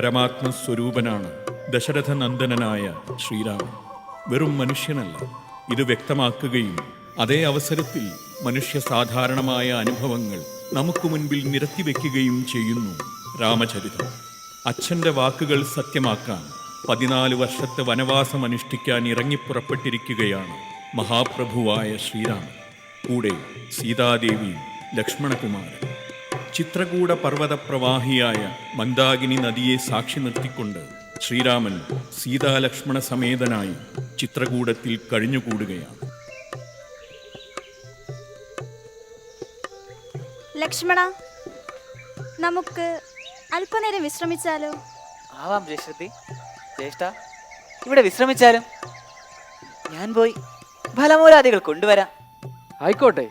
പരമാത്മസ്വരൂപനാണ് ദശരഥനന്ദനനായ ശ്രീരാമൻ. വെറും മനുഷ്യനല്ല ഇത് വ്യക്തമാക്കുകയും അതേ അവസരത്തിൽ മനുഷ്യ സാധാരണമായ അനുഭവങ്ങൾ നമുക്ക് മുൻപിൽ നിരത്തിവെക്കുകയും ചെയ്യുന്നു രാമചരിതം. അച്ഛന്റെ വാക്കുകൾ സത്യമാക്കാൻ പതിനാല് വർഷത്തെ വനവാസം അനുഷ്ഠിക്കാൻ ഇറങ്ങിപ്പുറപ്പെട്ടിരിക്കുകയാണ് മഹാപ്രഭുവായ ശ്രീരാമൻ. കൂടെ സീതാദേവിയും ലക്ഷ്മണകുമാരൻ. ചിത്രകൂട പർവത പ്രവാഹിയായ മന്ദാകിനി നദിയെ സാക്ഷി നിർത്തിക്കൊണ്ട് ശ്രീരാമൻ സീതാലക്ഷ്മണ സമേതനായി ചിത്രകൂടത്തിൽ കഴിഞ്ഞുകൂടുകയാണ്. ലക്ഷ്മണ നമുക്ക് അല്പനേരം വിശ്രമിച്ചാലോ? ആവാം ജയശ്രുതി ജ്യേഷ്ഠ ഇവിടെ വിശ്രമിച്ചാലും? ഞാൻ പോയി ഫലമൂലാദികൾ കൊണ്ടുവരാം. ആയിക്കോട്ടെ.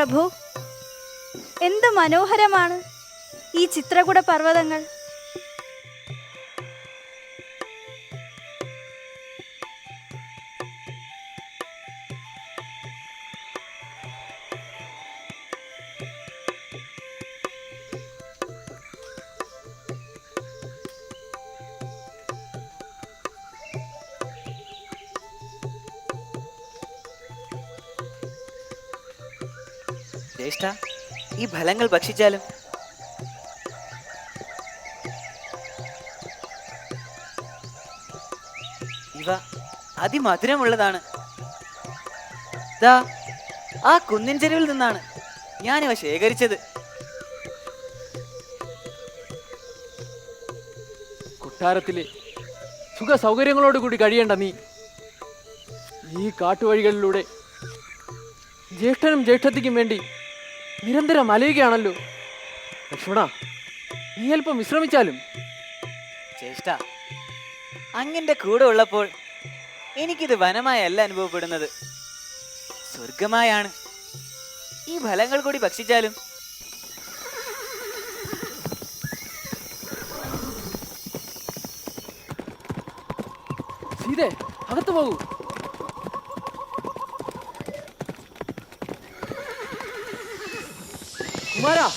പ്രഭു. എന്ത് മനോഹരമാണ് ഈ ചിത്രകൂട പർവതങ്ങൾ. ജ്യേഷ്ഠ ഈ ഫലങ്ങൾ ഭക്ഷിച്ചാലും? ഇവ അതിമധുരമുള്ളതാണ്. ആ കുന്നിൻ ചെരുവിൽ നിന്നാണ് ഞാനിവ ശേഖരിച്ചത്. കൊട്ടാരത്തിലെ സുഖ സൗകര്യങ്ങളോട് കൂടി കഴിയേണ്ട നീ. ഈ കാട്ടുവഴികളിലൂടെ ജ്യേഷ്ഠനും ജ്യേഷ്ഠത്തിക്കും വേണ്ടി നിരന്തരം അലയുകയാണല്ലോ. ലക്ഷ്മണ നീ അല്പം വിശ്രമിച്ചാലും. ചേഷ്ട അങ്ങിന്റെ കൂടെ ഉള്ളപ്പോൾ എനിക്കിത് വനമായല്ല അനുഭവപ്പെടുന്നത്. സ്വർഗമായാണ് ഈ ഫലങ്ങൾ കൂടി ഭക്ഷിച്ചാലും. സീതേ അകത്ത് പോകൂ. കുമാര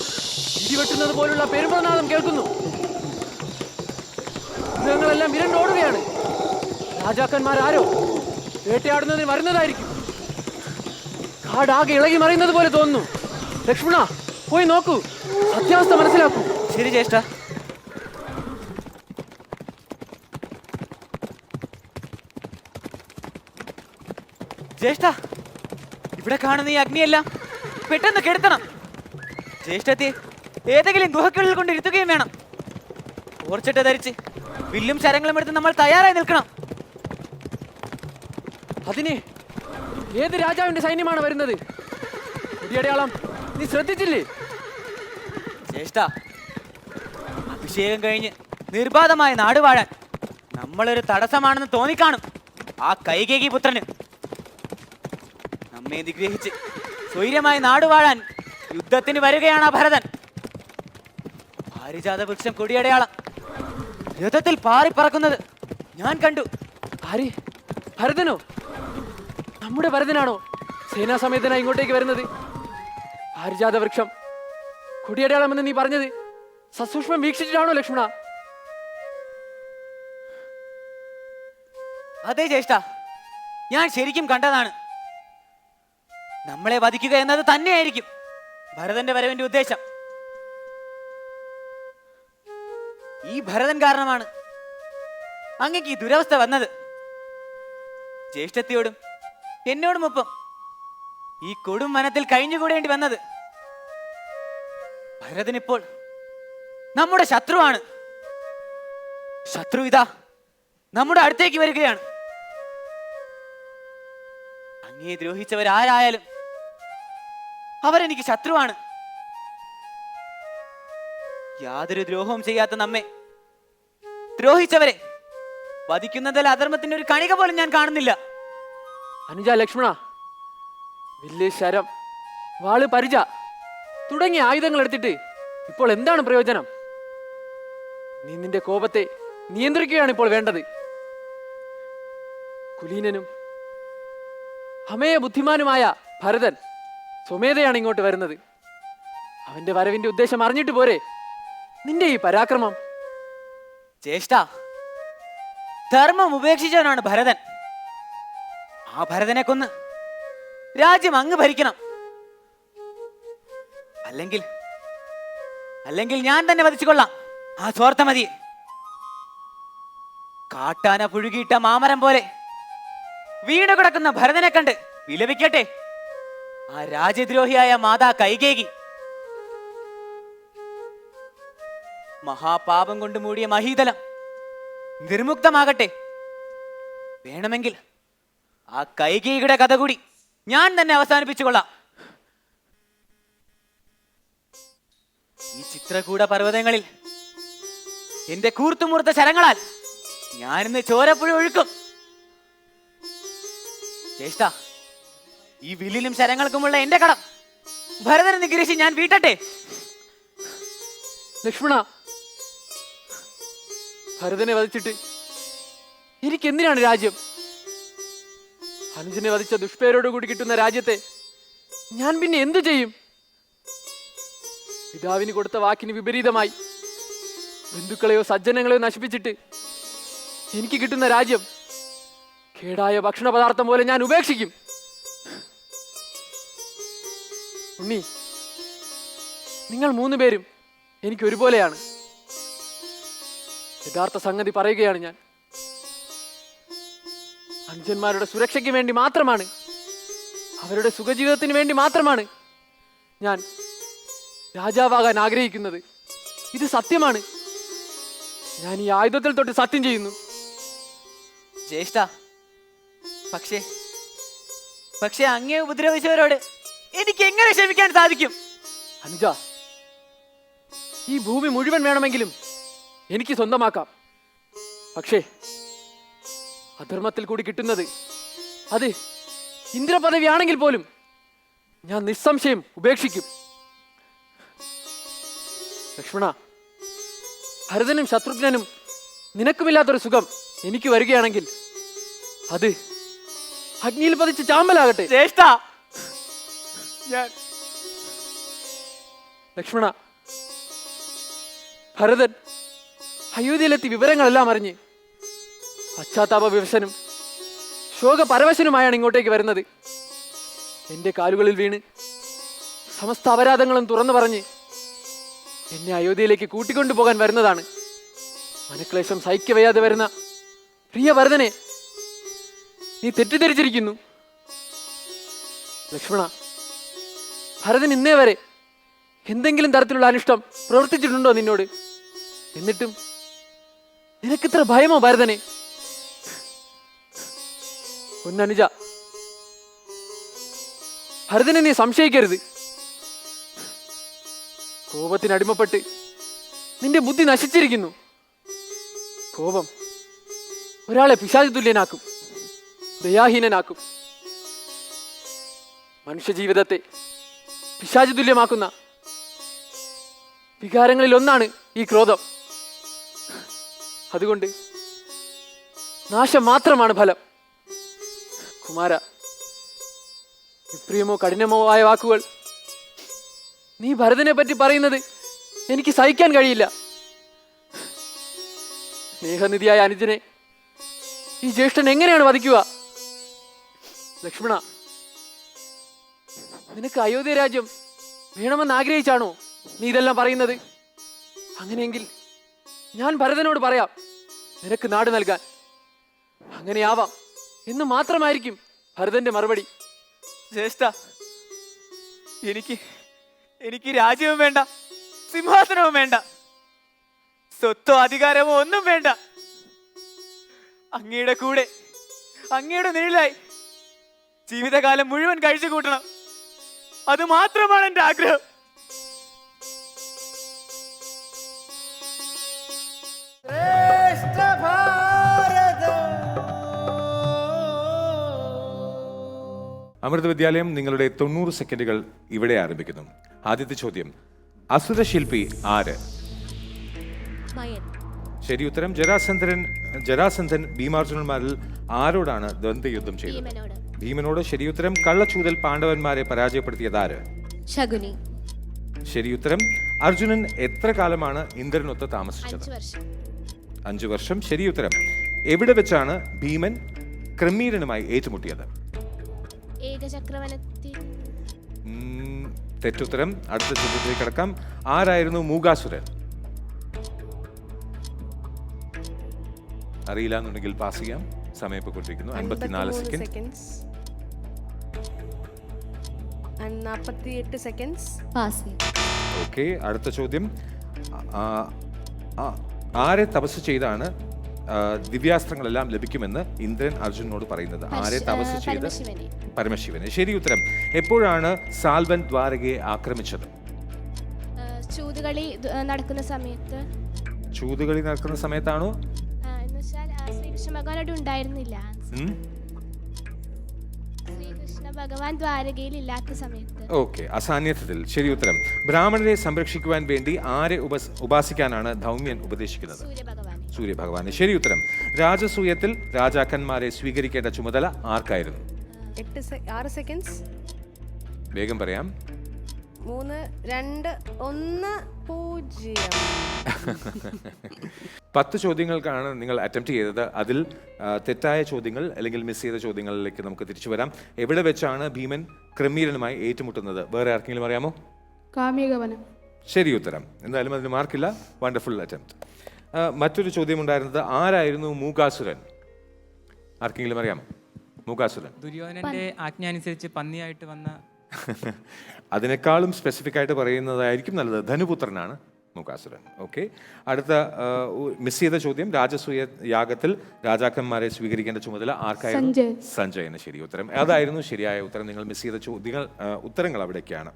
ഇടിവെട്ടുന്നത് പോലുള്ള പെരുമ്പനാഥം കേൾക്കുന്നു. മൃഗങ്ങളെല്ലാം ഇരണ്ടോടുകയാണ് രാജാക്കന്മാരാരോ വേട്ടയാടുന്നതിന് വരുന്നതായിരിക്കും. കാടാകെ ഇളകി മറിയുന്നത് പോലെ തോന്നുന്നു. ലക്ഷ്മണ പോയി നോക്കൂ. സത്യാവസ്ഥ മനസ്സിലാക്കൂ. ശരി ജ്യേഷ്ഠ. ജ്യേഷ്ഠ ഇവിടെ കാണുന്ന ഈ അഗ്നിയെല്ലാം പെട്ടെന്ന് കെടുത്തണം. ജ്യേഷ്ഠത്തെ ഏതെങ്കിലും ഗുഹക്കുള്ളിൽ കൊണ്ട് ഇരുത്തുകയും വേണം. ഓർച്ചിട്ട് ധരിച്ച് വില്ലും ശരങ്ങളും എടുത്ത് നമ്മൾ തയ്യാറായി നിൽക്കണം. അതിന് ഏത് രാജാവിന്റെ സൈന്യമാണ് വരുന്നത്? കുടിയടയാളം നീ ശ്രദ്ധിച്ചില്ലേ? ജ്യേഷ്ഠ അഭിഷേകം കഴിഞ്ഞ് നിർബാധമായ നാട് വാഴാൻ നമ്മളൊരു തടസ്സമാണെന്ന് തോന്നിക്കാണും ആ കൈകേകി പുത്രന്. നമ്മെ നിഗ്രഹിച്ച് സ്വൈര്യമായി നാട് വാഴാൻ യുദ്ധത്തിന് വരികയാണ് ഭരതൻ. പാരിജാത വൃക്ഷം കൊടിയടയാളം. രഥത്തിൽ പാറിപ്പറക്കുന്നത് ഞാൻ കണ്ടു. ആര്? ഭരതനോ? നമ്മുടെ ഭരതനാണോ സേനാസമേതനായി ഇങ്ങോട്ടേക്ക് വരുന്നത്? പാരിജാത വൃക്ഷം കൊടിയടയാളമെന്ന് നീ പറഞ്ഞത് സസൂക്ഷ്മം വീക്ഷിച്ചിട്ടാണോ ലക്ഷ്മണ? അതെ ജ്യേഷ്ഠ ഞാൻ ശരിക്കും കണ്ടതാണ്. നമ്മളെ വധിക്കുക എന്നത് തന്നെയായിരിക്കും. ഭരതന്റെ വരവിന്റെ ഉദ്ദേശം. ഈ ഭരതൻ കാരണമാണ് അങ്ങക്ക് ഈ ദുരവസ്ഥ വന്നത്. ജ്യേഷ്ഠത്തിയോടും എന്നോടുമൊപ്പം ഈ കൊടും വനത്തിൽ കഴിഞ്ഞുകൂടേണ്ടി വന്നത്. ഭരതൻ ഇപ്പോൾ നമ്മുടെ ശത്രുവാണ്. ശത്രു ഇതാ നമ്മുടെ അടുത്തേക്ക് വരികയാണ്. അങ്ങേ ദ്രോഹിച്ചവരാരായാലും അവരെനിക്ക് ശത്രുവാണ്. യാതൊരു ദ്രോഹവും ചെയ്യാത്ത നമ്മെ ദ്രോഹിച്ചവരെ വധിക്കുന്നതിൽ അധർമ്മത്തിന്റെ ഒരു കണിക പോലും ഞാൻ കാണുന്നില്ല. അനുജ ലക്ഷ്മണ വില്ല് ശരം. വാൾ പരിച. തുടങ്ങിയ ആയുധങ്ങൾ എടുത്തിട്ട് ഇപ്പോൾ എന്താണ് പ്രയോജനം? നീ നിന്റെ കോപത്തെ നിയന്ത്രിക്കുകയാണ് ഇപ്പോൾ വേണ്ടത്. കുലീനനും അമയ ബുദ്ധിമാനുമായ ഭരതൻ സ്വമേധയാണ് ഇങ്ങോട്ട് വരുന്നത്. അവന്റെ വരവിന്റെ ഉദ്ദേശം അറിഞ്ഞിട്ട് പോരെ. നിന്റെ ഈ പരാക്രമം. ജ്യേഷ്ഠ ധർമ്മം ഉപേക്ഷിച്ചവനാണ് ഭരതൻ. ആ ഭരതനെ കൊന്ന് രാജ്യം അങ്ങ് ഭരിക്കണം. അല്ലെങ്കിൽ അല്ലെങ്കിൽ ഞാൻ തന്നെ വധിച്ചുകൊള്ളാം. ആ സ്വാർത്ഥ മതി. കാട്ടാന പുഴുകിയിട്ട മാമരം പോലെ വീണ് കിടക്കുന്ന ഭരതനെ കണ്ട് വിലപിക്കട്ടെ? ആ രാജ്യദ്രോഹിയായ മാതാ കൈകേകി. മഹാപാപം കൊണ്ട് മൂടിയ മഹീതലം നിർമുക്തമാകട്ടെ. വേണമെങ്കിൽ ആ കൈകേകിയുടെ കഥ കൂടി ഞാൻ തന്നെ അവസാനിപ്പിച്ചു കൊള്ളാം ഈ ചിത്രകൂട പർവതങ്ങളിൽ എന്റെ കൂർത്തുമുറുത്ത ശരങ്ങളാൽ ഞാനിന്ന് ചോരപ്പുഴ ഒഴുക്കും. ജ്യേഷ്ഠ ഈ വില്ലിനും ശരങ്ങൾക്കുമുള്ള എന്റെ കടം. ഭരതനെ നിഗ്രഹിച്ച് ഞാൻ വീട്ടട്ടെ. ലക്ഷ്മണ ഭരതനെ വധിച്ചിട്ട് എനിക്ക് എന്തിനാണ് രാജ്യം? അനുജനെ വധിച്ച ദുഷ്പേരോട് കൂടി കിട്ടുന്ന രാജ്യത്തെ ഞാൻ പിന്നെ എന്തു ചെയ്യും? പിതാവിന് കൊടുത്ത വാക്കിന് വിപരീതമായി ബന്ധുക്കളെയോ സജ്ജനങ്ങളെയോ നശിപ്പിച്ചിട്ട് എനിക്ക് കിട്ടുന്ന രാജ്യം കേടായ ഭക്ഷണ പദാർത്ഥം പോലെ ഞാൻ ഉപേക്ഷിക്കും. ഉണ്ണി. നിങ്ങൾ മൂന്ന് പേരും എനിക്ക് ഒരുപോലെയാണ്. യഥാർത്ഥ സംഗതി പറയുകയാണ് ഞാൻ. അനുജന്മാരുടെ സുരക്ഷയ്ക്ക് വേണ്ടി മാത്രമാണ്. അവരുടെ സുഖജീവിതത്തിന് വേണ്ടി മാത്രമാണ് ഞാൻ രാജാവാകാൻ ആഗ്രഹിക്കുന്നത്. ഇത് സത്യമാണ്. ഞാൻ ഈ ആയുധത്തിൽ തൊട്ട് സത്യം ചെയ്യുന്നു. ജ്യേഷ്ഠ പക്ഷേ പക്ഷേ അങ്ങേ ഉപദ്രവിച്ചവരോട് എനിക്ക് എങ്ങനെ ക്ഷമിക്കാൻ സാധിക്കും? അനുജ ഈ ഭൂമി മുഴുവൻ വേണമെങ്കിലും എനിക്ക് സ്വന്തമാക്കാം. പക്ഷേ അധർമ്മത്തിൽ കൂടി കിട്ടുന്നത് അത് ഇന്ദ്രപദവിയാണെങ്കിൽ പോലും ഞാൻ നിസ്സംശയം ഉപേക്ഷിക്കും. ലക്ഷ്മണ ഭരതനും ശത്രുഘ്നനും നിനക്കുമില്ലാത്തൊരു സുഖം എനിക്ക് വരികയാണെങ്കിൽ അത് അഗ്നിയിൽ പതിച്ച് ചാമ്പലാകട്ടെ. ജ്യേഷ്ഠ ഞാൻ. ലക്ഷ്മണ ഭരതൻ അയോധ്യയിലെത്തി വിവരങ്ങളെല്ലാം അറിഞ്ഞ് പശ്ചാത്താപ വിവശനും ശോകപരവശനുമായാണ് ഇങ്ങോട്ടേക്ക് വരുന്നത്. എന്റെ കാലുകളിൽ വീണ് സമസ്ത അപരാധങ്ങളും തുറന്നു പറഞ്ഞ് എന്നെ അയോധ്യയിലേക്ക് കൂട്ടിക്കൊണ്ടു പോകാൻ വരുന്നതാണ്. മനക്ലേശം സഹിക്കവയ്യാതെ വരുന്ന പ്രിയ ഭരതനെ നീ തെറ്റിദ്ധരിച്ചിരിക്കുന്നു. ലക്ഷ്മണ ഭരതൻ ഇന്നേ വരെ എന്തെങ്കിലും തരത്തിലുള്ള അനിഷ്ടം പ്രവർത്തിച്ചിട്ടുണ്ടോ നിന്നോട്? എന്നിട്ടും നിനക്കിത്ര ഭയമോ ഭരതനെ? ഒന്നനുജ ഭരതനെ നീ സംശയിക്കരുത്. കോപത്തിന് അടിമപ്പെട്ട് നിന്റെ ബുദ്ധി നശിച്ചിരിക്കുന്നു. കോപം ഒരാളെ പിശാചി തുല്യനാക്കും ദയാഹീനനാക്കും. മനുഷ്യജീവിതത്തെ പിശാചി തുല്യമാക്കുന്ന വികാരങ്ങളിൽ ഒന്നാണ് ഈ ക്രോധം. അതുകൊണ്ട് നാശം മാത്രമാണ് ഫലം. കുമാര വിപ്രിയമോ കഠിനമോ ആയ വാക്കുകൾ. നീ ഭരതനെ പറ്റി പറയുന്നത് എനിക്ക് സഹിക്കാൻ കഴിയില്ല. സ്നേഹനിധിയായ അനുജനെ ഈ ജ്യേഷ്ഠൻ എങ്ങനെയാണ് വധിക്കുക? ലക്ഷ്മണ നിനക്ക് അയോധ്യ രാജ്യം വേണമെന്ന് ആഗ്രഹിച്ചാണോ നീ ഇതെല്ലാം പറയുന്നത്? അങ്ങനെയെങ്കിൽ ഞാൻ ഭരതനോട് പറയാം നിനക്ക് നാട് നൽകാൻ. അങ്ങനെയാവാം. എന്ന് മാത്രമായിരിക്കും ഭരതന്റെ മറുപടി. ജ്യേഷ്ഠ എനിക്ക് എനിക്ക് രാജ്യവും വേണ്ട സിംഹാസനവും വേണ്ട സ്വത്തോ അധികാരമോ ഒന്നും വേണ്ട. അങ്ങയുടെ കൂടെ അങ്ങയുടെ നിഴലായി ജീവിതകാലം മുഴുവൻ കഴിച്ചു കൂട്ടണം അത് മാത്രമാണ് എന്റെ ആഗ്രഹം. അമൃത വിദ്യാലയം നിങ്ങളുടെ തൊണ്ണൂറ് സെക്കൻഡുകൾ ഇവിടെ ആരംഭിക്കുന്നു. ആദ്യത്തെ ചോദ്യം അസുര ശില്പി ആര്? മയൻ. ശരി ഉത്തരം ജരാസന്ധൻ ജരാസന്ധൻ ഭീമാർജുനന്മാരിൽ ആരോടാണ് ദ്വന്ദ്വയുദ്ധം ചെയ്തത്? ഭീമനോട്. ശരിയുത്തരം കള്ളച്ചൂതൽ പാണ്ഡവന്മാരെ പരാജയപ്പെടുത്തിയത് ആര്? ശകുനി. ശരിയുത്തരം അർജുനൻ എത്ര കാലമാണ് ഇന്ദ്രനൊത്ത് താമസിച്ചത്? അഞ്ചു വർഷം. ശരി വർഷം. ശരിയുത്തരം എവിടെ വെച്ചാണ് ഭീമൻ ക്രമീരനുമായി ഏറ്റുമുട്ടിയത്? തെറ്റുത്തരം. അടുത്ത ചോദ്യത്തിലേക്ക് കിടക്കാം. ആരായിരുന്നു മൂകാസുരൻ? അറിയില്ല എന്നുണ്ടെങ്കിൽ പാസ് ചെയ്യാം. സമയം ഇപ്പോൾ കൊണ്ടിരിക്കുന്നു അൻപത്തിനാല് സെക്കൻഡ്. സെക്കൻഡ്സ് പാസ് ഓക്കെ അടുത്ത ചോദ്യം. ആ, ആ, ആരെ തപസ് ചെയ്താണ് ആ, ദിവ്യാസ്ത്രങ്ങളെല്ലാം ലഭിക്കുമെന്ന് ഇന്ദ്രൻ അർജുനോട് പറയുന്നത്? ആരെ തപസ് ചെയ്ത്? പരമശിവനെ. പരമശിവന്. ശരി ഉത്തരം. എപ്പോഴാണ് സാൽവൻ ദ്വാരകയെ ആക്രമിച്ചത്? ചൂതുകളി നടക്കുന്ന സമയത്ത്. ചൂതുകളി നടക്കുന്ന സമയത്താണോ? ശ്രീകൃഷ്ണ ഭഗവാൻ അവിടെ ഉണ്ടായിരുന്നില്ല? ശ്രീകൃഷ്ണ ഭഗവാൻ ദ്വാരകയിൽ ഇല്ലാത്ത സമയത്ത്. ഓക്കെ അസാന്നിധ്യത്തിൽ. ശരി ഉത്തരം. ബ്രാഹ്മണരെ സംരക്ഷിക്കുവാൻ വേണ്ടി ആരെ ഉപസ് ഉപാസിക്കാനാണ് ധൗമ്യൻ ഉപദേശിക്കുന്നത്? സൂര്യഭഗവാനെ. സൂര്യഭഗവാന്. ശരി ഉത്തരം. രാജസൂയത്തിൽ രാജാക്കന്മാരെ സ്വീകരിക്കേണ്ട ചുമതല ആർക്കായിരുന്നു? എട്ട് സെ- ആറ് സെക്കൻഡ്സ് വേഗം പറയാം. മൂന്ന് രണ്ട് ഒന്ന് പൂജ്യം. പത്ത് ചോദ്യങ്ങൾക്കാണ് നിങ്ങൾ അറ്റംപ്റ്റ് ചെയ്തത്. അതിൽ ആ, തെറ്റായ ചോദ്യങ്ങൾ അല്ലെങ്കിൽ മിസ് ചെയ്ത ചോദ്യങ്ങളിലേക്ക് നമുക്ക് തിരിച്ചു വരാം. എവിടെ വെച്ചാണ് ഭീമൻ ക്രമീരനുമായി ഏറ്റുമുട്ടുന്നത്? വേറെ ആർക്കെങ്കിലും അറിയാമോ? കാമ്യകവനം. ശരി ഉത്തരം. എന്തായാലും അതിന് മാർക്കില്ല വണ്ടർഫുൾ അറ്റംപ്റ്റ് മറ്റൊരു ചോദ്യം ഉണ്ടായിരുന്നത് ആരായിരുന്നു മൂകാസുരൻ? ആർക്കെങ്കിലും അറിയാമോ? മൂകാസുരൻ. ദുര്യോധനന്റെ ആജ്ഞ അനുസരിച്ച് പന്നിയായിട്ട് വന്ന അതിനേക്കാളും സ്പെസിഫിക് ആയിട്ട് പറയുന്നതായിരിക്കും നല്ലത്. ധനുപുത്രനാണ് മുഖാസുരൻ. ഓക്കെ അടുത്ത മിസ് ചെയ്ത ചോദ്യം രാജസൂയ യാഗത്തിൽ രാജാക്കന്മാരെ സ്വീകരിക്കേണ്ട ചുമതല ആർക്കായിരുന്നു? സഞ്ജയന് ശരി ഉത്തരം. അതായിരുന്നു ശരിയായ ഉത്തരം. നിങ്ങൾ മിസ് ചെയ്ത ചോദ്യങ്ങൾ ഉത്തരങ്ങൾ അവിടേക്കാണ്.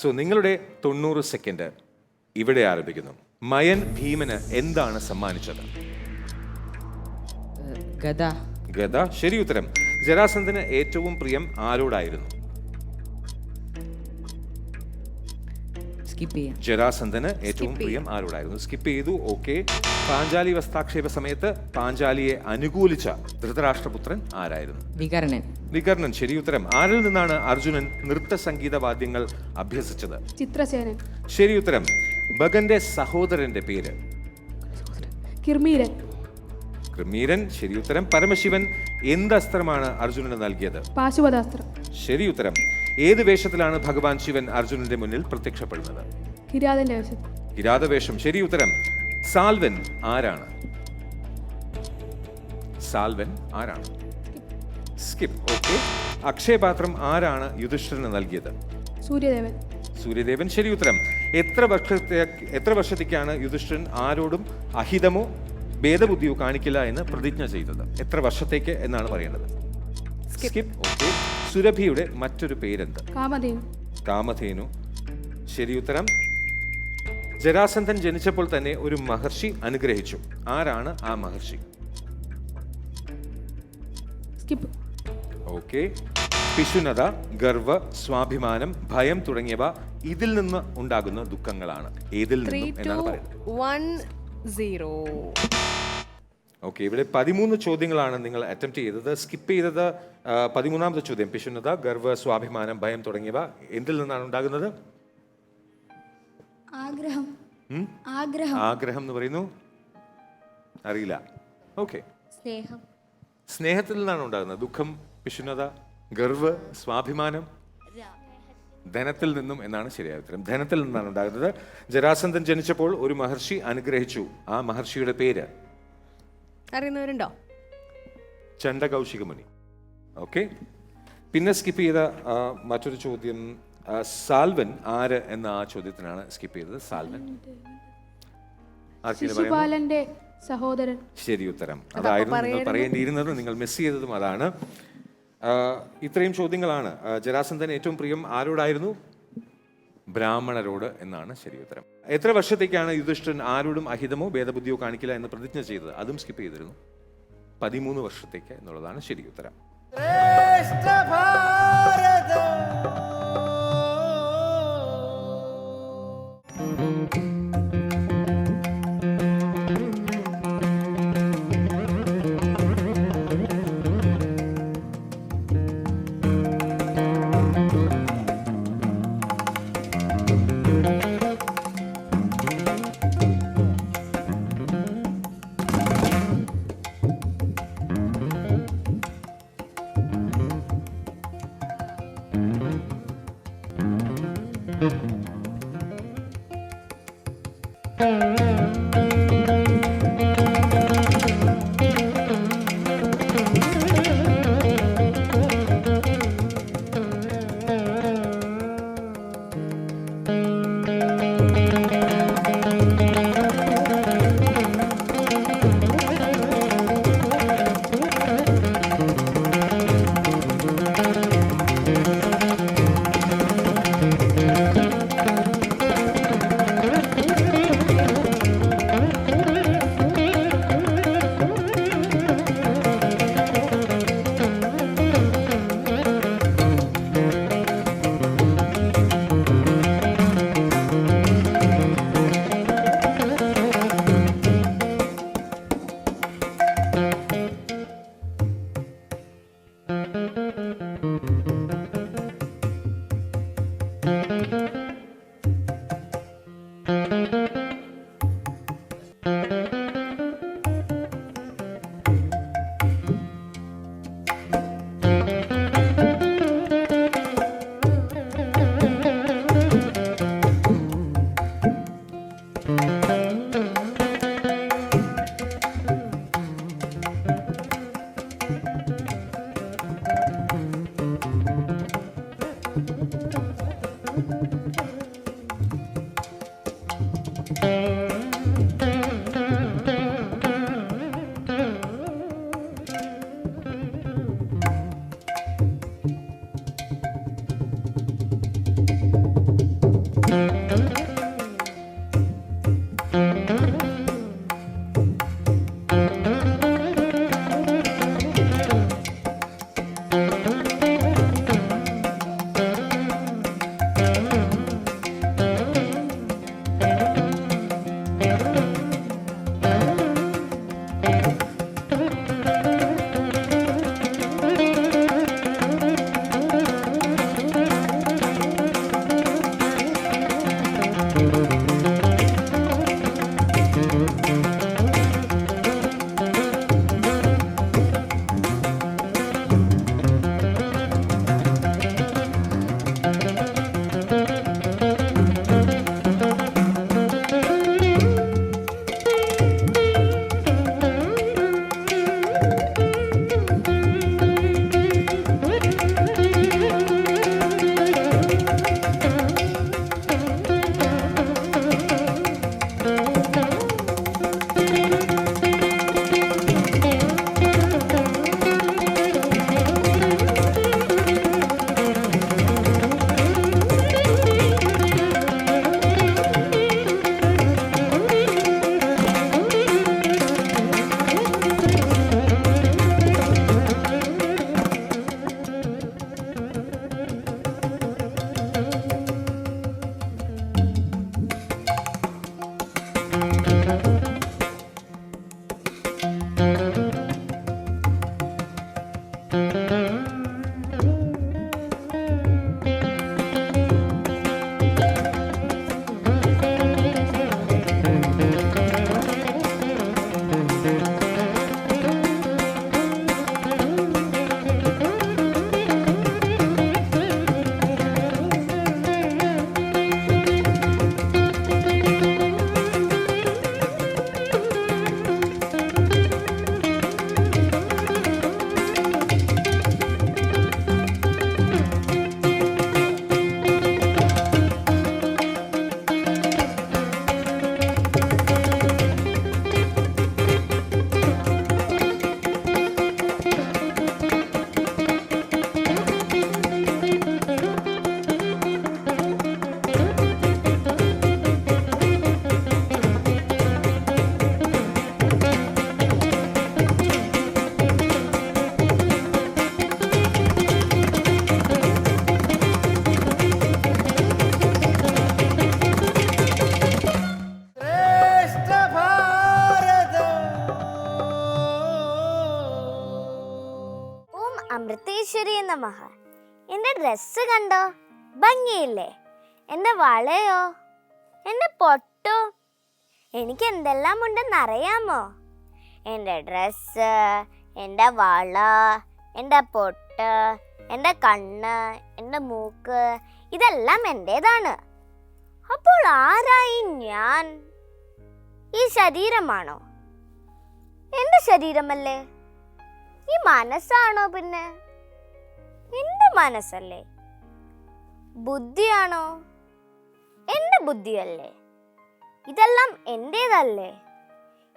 സോ നിങ്ങളുടെ തൊണ്ണൂറ് സെക്കൻഡ് ഇവിടെ ആരംഭിക്കുന്നു. മയൻ ഭീമന് എന്താണ് സമ്മാനിച്ചത്? ഗദ. ഗദ? ശരി ഉത്തരം. ജരാസന്ധന് ഏറ്റവും പ്രിയം ആരോടായിരുന്നു? സ്കിപ്പ് ചെയ്യാം. ജരാസന്ധന് ഏറ്റവും പ്രിയം ആരോടായിരുന്നു? സ്കിപ്പ് ചെയ്തു ഓക്കെ. പാഞ്ചാലി വസ്താക്ഷേപ സമയത്ത് പാഞ്ചാലിയെ അനുകൂലിച്ച ധൃതരാഷ്ട്രപുത്രൻ ആരായിരുന്നു? വികർണൻ. വികർണൻ ശരി ഉത്തരം. ആരിൽ നിന്നാണ് അർജുനൻ നൃത്ത സംഗീത വാദ്യങ്ങൾ അഭ്യസിച്ചത്? ചിത്രസേനൻ ശരി ഉത്തരം. ബഗന്റെ സഹോദരന്റെ പേര്? കിർമീരൻ. ക്രമീരൻ ശരി ഉത്തരം. പരമശിവൻ എന്ത് അസ്ത്രമാണ് അർജുനന് നൽകിയത്? പാശുപതാസ്ത്രം. ശരി ഉത്തരം. ഏത് വേഷത്തിലാണ് ഭഗവാൻ ശിവൻ അർജുനന്റെ മുന്നിൽ പ്രത്യക്ഷപ്പെടുന്നത്? കിരാതന്റെ വേഷം. കിരാതവേഷം ശരി ഉത്തരം. സാൽവൻ ആരാണ്? സാൽവൻ ആരാണ്? സ്കിപ്പ്. ഓക്കെ. അക്ഷയപാത്രം ആരാണ് യുധിഷ്ഠിരന് നൽകിയത്? സൂര്യദേവൻ. സൂര്യദേവൻ. ശരി ഉത്തരം. എത്ര വർഷത്തെ എത്ര വർഷത്തേക്കാണ് യുധിഷ്ഠിരൻ ആരോടും അഹിതമോ ഭേദബുദ്ധിയോ കാണിക്കില്ല എന്ന് പ്രതിജ്ഞ ചെയ്തത്. എത്ര വർഷത്തേക്ക് എന്നാണ് പറയേണ്ടത്? സ്കിപ്പ്. ഓക്കെ. സുരഭിയുടെ മറ്റൊരു പേരെന്ത്? കാമധേനു. കാമധേനു. ശരി ഉത്തരം. ജരാസന്ധൻ ജനിച്ചപ്പോൾ തന്നെ ഒരു മഹർഷി അനുഗ്രഹിച്ചു. ആരാണ് ആ മഹർഷി? സ്കിപ്പ്. ഓക്കെ. പിശുനത ഗർവ സ്വാഭിമാനം ഭയം തുടങ്ങിയവ ഇതിൽ നിന്ന് ഉണ്ടാകുന്ന ദുഃഖങ്ങളാണ്. ഏതിൽ നിന്നും എന്നാണ് പറയുന്നത്? വൺ സീറോ ഓക്കെ ഇവിടെ പതിമൂന്ന് ചോദ്യങ്ങളാണ് നിങ്ങൾ അറ്റംപ്റ്റ് ചെയ്തത്. സ്കിപ്പ് ചെയ്തത് പതിമൂന്നാമത്തെ ചോദ്യം. പിശുനത ഗർവ സ്വാഭിമാനം ഭയം തുടങ്ങിയവ എന്തിൽ നിന്നാണ് ഉണ്ടാകുന്നത്? ആഗ്രഹം. ആഗ്രഹം. ആഗ്രഹം എന്ന് പറയുന്നു? അറിയില്ല. ഓക്കെ സ്നേഹം. സ്നേഹത്തിൽ നിന്നാണ് ഉണ്ടാകുന്നത്. ദുഃഖം പിശുനത ഗർവ് സ്വാഭിമാനം. ധനത്തിൽ നിന്നും എന്നാണ് ശരിയായ ഉത്തരം. ധനത്തിൽ നിന്നാണ് ഉണ്ടാകുന്നത്. ജരാസന്ധൻ ജനിച്ചപ്പോൾ ഒരു മഹർഷി അനുഗ്രഹിച്ചു. ആ മഹർഷിയുടെ പേര്? അറിയുന്നവരുണ്ടോ? ചണ്ഡകൗശിക മുനി ഓക്കെ. പിന്നെ സ്കിപ്പ് ചെയ്ത മറ്റൊരു ചോദ്യം സാൽവൻ ആര് എന്ന ആ ചോദ്യത്തിനാണ് സ്കിപ്പ് ചെയ്തത്. സാൽവൻ. ശിശുപാലന്റെ സഹോദരൻ. ശരി ഉത്തരം. അതായിരുന്നു നിങ്ങൾ പറയേണ്ടിയിരുന്നത്. നിങ്ങൾ മിസ് ചെയ്തതും അതാണ്. ഇത്രയും ചോദ്യങ്ങളാണ്. ജരാസന്ധൻ ഏറ്റവും പ്രിയം ആരോടായിരുന്നു? ബ്രാഹ്മണരോട് എന്നാണ് ശരിയുത്തരം എത്ര വർഷത്തേക്കാണ് യുധിഷ്ഠൻ ആരോടും അഹിതമോ ഭേദബുദ്ധിയോ കാണിക്കില്ല എന്ന് പ്രതിജ്ഞ ചെയ്തത്? അതും സ്കിപ്പ് ചെയ്തിരുന്നു. പതിമൂന്ന് വർഷത്തേക്ക് എന്നുള്ളതാണ് ശരി ഓം ഭംഗിയില്ലേ? എന്റെ വളയോ? എന്റെ പൊട്ടോ? എനിക്ക് എന്തെല്ലാം ഉണ്ടെന്ന് അറിയാമോ? എന്റെ ഡ്രസ്സ് എന്റെ വള എന്റെ പൊട്ട് എന്റെ കണ്ണ് എന്റെ മൂക്ക് ഇതെല്ലാം എന്റേതാണ് അപ്പോൾ ആരായി ഞാൻ? ഈ ശരീരമാണോ? എന്റെ ശരീരമല്ലേ? ഈ മനസ്സാണോ പിന്നെ? എന്റെ മനസ്സല്ലേ? ബുദ്ധിയാണോ? എന്റെ ബുദ്ധിയല്ലേ? ഇതെല്ലാം എന്റേതല്ലേ?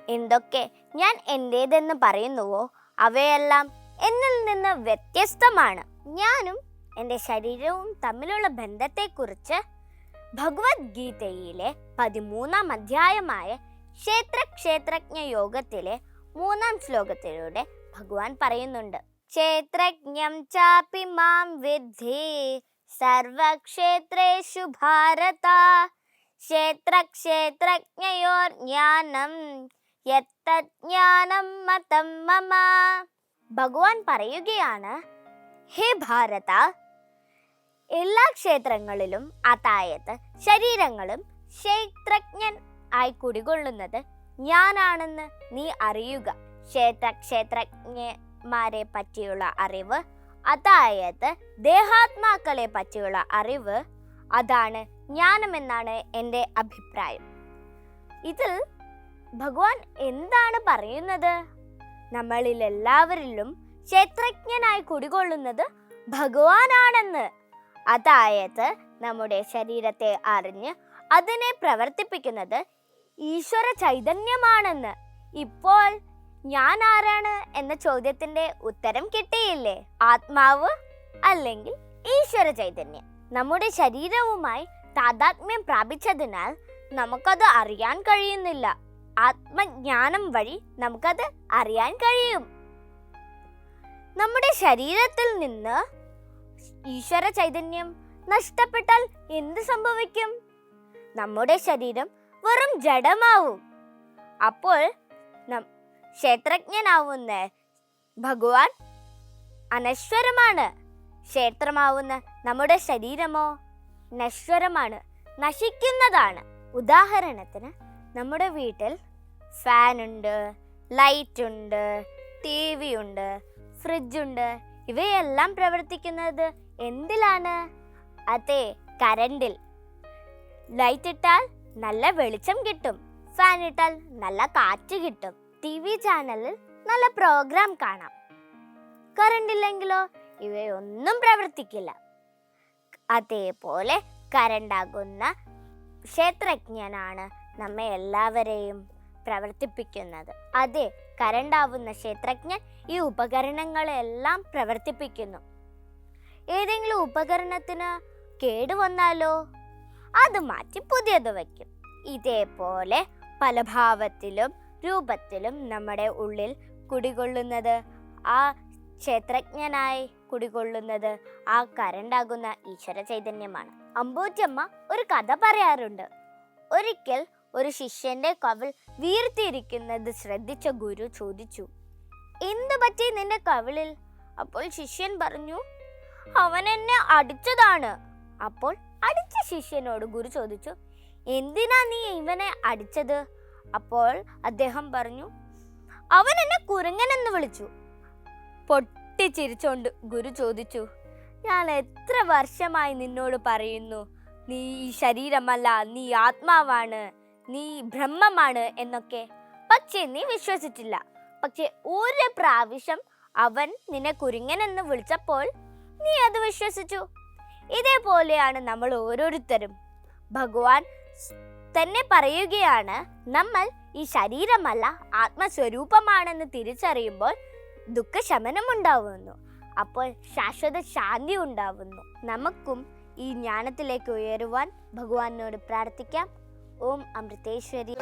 എന്തൊക്കെ ഞാൻ എന്റേതെന്ന് പറയുന്നുവോ അവയെല്ലാം എന്നിൽ നിന്ന് വ്യത്യസ്തമാണ്. ഞാനും എന്റെ ശരീരവും തമ്മിലുള്ള ബന്ധത്തെക്കുറിച്ച് ഭഗവത്ഗീതയിലെ പതിമൂന്നാം അധ്യായമായ ക്ഷേത്ര ക്ഷേത്രജ്ഞ യോഗത്തിലെ മൂന്നാം ശ്ലോകത്തിലൂടെ ഭഗവാൻ പറയുന്നുണ്ട്. ക്ഷേത്രജ്ഞം ചാപി മാം വിദ്ധി സർവക്ഷേത്രേഷു ഭാരത. ക്ഷേത്രക്ഷേത്രജ്ഞയോർ ജ്ഞാനം യത്തജ്ഞാനം മതം മമ. ഭഗവാൻ പറയുകയാണ് ഹേ ഭാരത എല്ലാ ക്ഷേത്രങ്ങളിലും അതായത് ശരീരങ്ങളും ക്ഷേത്രജ്ഞൻ ആയി കുടികൊള്ളുന്നത് ഞാനാണെന്ന് നീ അറിയുക. ക്ഷേത്ര ക്ഷേത്രജ്ഞന്മാരെ പറ്റിയുള്ള അറിവ് അതായത് ദേഹാത്മാക്കളെ പറ്റിയുള്ള അറിവ് അതാണ് ജ്ഞാനമെന്നാണ് എന്റെ അഭിപ്രായം. ഇതിൽ ഭഗവാൻ എന്താണ് പറയുന്നത്? നമ്മളിൽ എല്ലാവരിലും ക്ഷേത്രജ്ഞനായി കുടികൊള്ളുന്നത് ഭഗവാനാണെന്ന്. അതായത് നമ്മുടെ ശരീരത്തെ അറിഞ്ഞ് അതിനെ പ്രവർത്തിപ്പിക്കുന്നത് ഈശ്വര ചൈതന്യമാണെന്ന് ഇപ്പോൾ ഞാൻ ആരാണ് എന്ന ചോദ്യത്തിന്റെ ഉത്തരം കിട്ടിയില്ലേ? ആത്മാവ് അല്ലെങ്കിൽ ഈശ്വര ചൈതന്യം? നമ്മുടെ ശരീരവുമായി താതാത്മ്യം പ്രാപിച്ചതിനാൽ നമുക്കത് അറിയാൻ കഴിയുന്നില്ല. ആത്മജ്ഞാനം വഴി നമുക്കത് അറിയാൻ കഴിയും. നമ്മുടെ ശരീരത്തിൽ നിന്ന് ഈശ്വര ചൈതന്യം നഷ്ടപ്പെട്ടാൽ എന്ത് സംഭവിക്കും? നമ്മുടെ ശരീരം വെറും ജഡമാവും. അപ്പോൾ ക്ഷേത്രജ്ഞനാവുന്ന ഭഗവാൻ അനശ്വരമാണ്. ക്ഷേത്രമാവുന്ന നമ്മുടെ ശരീരമോ നശ്വരമാണ് നശിക്കുന്നതാണ്. ഉദാഹരണത്തിന് നമ്മുടെ വീട്ടിൽ ഫാനുണ്ട് ലൈറ്റ് ഉണ്ട് ടി വി ഉണ്ട് ഫ്രിഡ്ജുണ്ട്. ഇവയെല്ലാം പ്രവർത്തിക്കുന്നത് എന്തിലാണ്? അതെ കരണ്ടിൽ. ലൈറ്റ് ഇട്ടാൽ നല്ല വെളിച്ചം കിട്ടും. ഫാൻ നല്ല കാറ്റ് കിട്ടും. ടി വി ചാനലിൽ നല്ല പ്രോഗ്രാം കാണാം. കറണ്ട് ഇല്ലെങ്കിലോ? ഇവയൊന്നും പ്രവർത്തിക്കില്ല. അതേപോലെ കരണ്ടാകുന്ന ക്ഷേത്രജ്ഞനാണ് നമ്മെ എല്ലാവരെയും പ്രവർത്തിപ്പിക്കുന്നത്. അതെ കരണ്ടാവുന്ന ക്ഷേത്രജ്ഞൻ ഈ ഉപകരണങ്ങളെല്ലാം പ്രവർത്തിപ്പിക്കുന്നു. ഏതെങ്കിലും ഉപകരണത്തിന് കേടുവന്നാലോ അത് മാറ്റി പുതിയത് വയ്ക്കും. ഇതേപോലെ പല ഭാവത്തിലും രൂപത്തിലും നമ്മുടെ ഉള്ളിൽ കുടികൊള്ളുന്നത്. ആ ക്ഷേത്രജ്ഞനായി കുടികൊള്ളുന്നത് ആ കരണ്ടാകുന്ന ഈശ്വര ചൈതന്യമാണ് അമ്പൂറ്റമ്മ ഒരു കഥ പറയാറുണ്ട്. ഒരിക്കൽ ഒരു ശിഷ്യന്റെ കവൽ വീർത്തിയിരിക്കുന്നത് ശ്രദ്ധിച്ച ഗുരു ചോദിച്ചു എന്തു പറ്റി നിന്റെ കവിളിൽ? അപ്പോൾ ശിഷ്യൻ പറഞ്ഞു അവൻ എന്നെ അടിച്ചതാണ്. അപ്പോൾ അടിച്ച ശിഷ്യനോട് ഗുരു ചോദിച്ചു എന്തിനാ നീ ഇവനെ അടിച്ചത്? അപ്പോൾ അദ്ദേഹം പറഞ്ഞു അവൻ എന്നെ കുരങ്ങനെന്ന് വിളിച്ചു. പൊട്ടിച്ചിരിച്ചോണ്ട് ഗുരു ചോദിച്ചു ഞാൻ എത്ര വർഷമായി നിന്നോട് പറയുന്നു? നീ ഈ ശരീരമല്ല നീ ആത്മാവാണ് നീ ബ്രഹ്മമാണ് എന്നൊക്കെ. പക്ഷേ നീ വിശ്വസിച്ചില്ല. പക്ഷേ ഒരു പ്രാവശ്യം അവൻ നിന്നെ കുരുങ്ങനെന്ന് വിളിച്ചപ്പോൾ നീ അത് വിശ്വസിച്ചു. ഇതേപോലെയാണ് നമ്മൾ ഓരോരുത്തരും. ഭഗവാൻ തന്നെ പറയുകയാണ് നമ്മൾ ഈ ശരീരമല്ല ആത്മസ്വരൂപമാണെന്ന് തിരിച്ചറിയുമ്പോൾ ദുഃഖശമനം ഉണ്ടാവുന്നു അപ്പോൾ ശാശ്വത ശാന്തി ഉണ്ടാവുന്നു. നമുക്കും ഈ ജ്ഞാനത്തിലേക്ക് ഉയരുവാൻ ഭഗവാനോട് പ്രാർത്ഥിക്കാം. ഓം അമൃതേശ്വരി.